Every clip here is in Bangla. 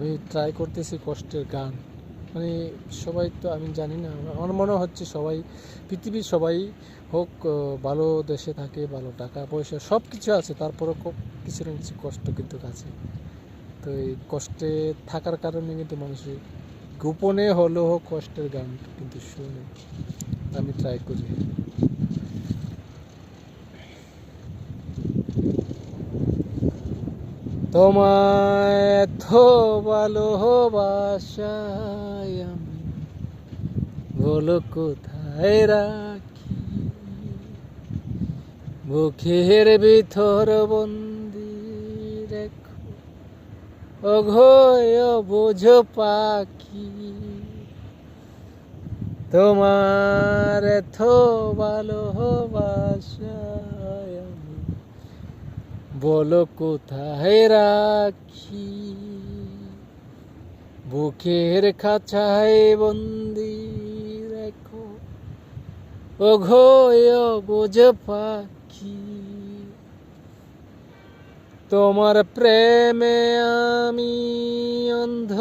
আমি ট্রাই করতেছি কষ্টের গান। মানে সবাই তো, আমি জানি না, আমার মনে হচ্ছে সবাই, পৃথিবীর সবাই হোক ভালো দেশে থাকে, ভালো টাকা পয়সা সব কিছু আছে তারপরে কিছু না কিছু কষ্ট কিন্তু আছে। তো এই কষ্টে থাকার কারণে কিন্তু মানুষের গোপনে হলেও কষ্টের গান কিন্তু শুনে আমি ট্রাই করি। তোমায় এত ভালোবাসায় আমি। বলো কোথায় রাখি? বুকের ভিতর বন্দি রেখো। অঘয় বোঝ পাখি। তোমার এত ভালোবাসায় আমি বলো কোথায় রাখি? বুকের খাঁচায় বন্দি রেখো। ও ঘয় বোঝ পাখি। তোমার প্রেমে আমি অন্ধ।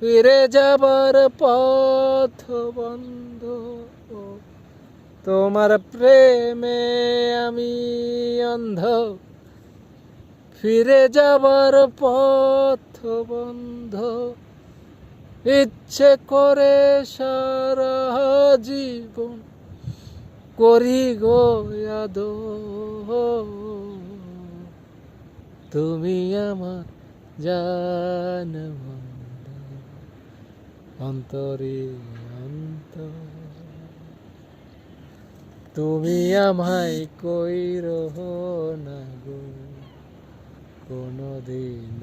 ফিরে যাবার পথ বন্ধ। তোমার প্রেমে আমি অন্ধ ফিরে যাবার পথ বন্ধ। ইচ্ছে করে সারা জীবন করি গো আদ তুমি আমার জান অন্তরে অন্তর। তুমি আমায় কই রহ না গো কোনদিন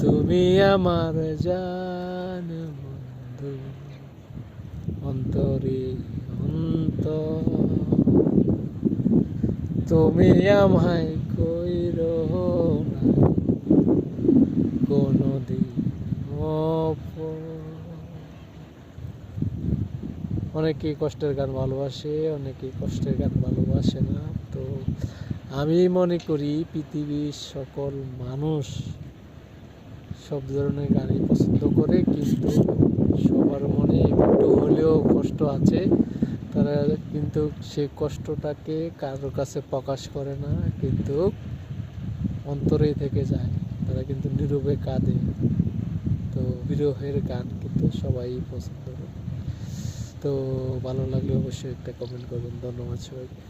তুমি আমার জান বন্ধু, অন্তরে অন্তর। তুমি আমায় কই রহ না কোনদিন অনেকেই কষ্টের গান ভালোবাসে, অনেকেই কষ্টের গান ভালোবাসে না। তো আমি মনে করি পৃথিবীর সকল মানুষ সব ধরনের গানই পছন্দ করে, কিন্তু সবার মনে একটু হলেও কষ্ট আছে। তারা কিন্তু সে কষ্টটাকে কারোর কাছে প্রকাশ করে না, কিন্তু অন্তরেই থেকে যায়। তারা কিন্তু নীরবে কাঁদে। তো বিরহের গান কিন্তু সবাই পছন্দ করে তো ভালো লাগলে অবশ্যই একটা কমেন্ট করবেন। ধন্যবাদ সবাইকে।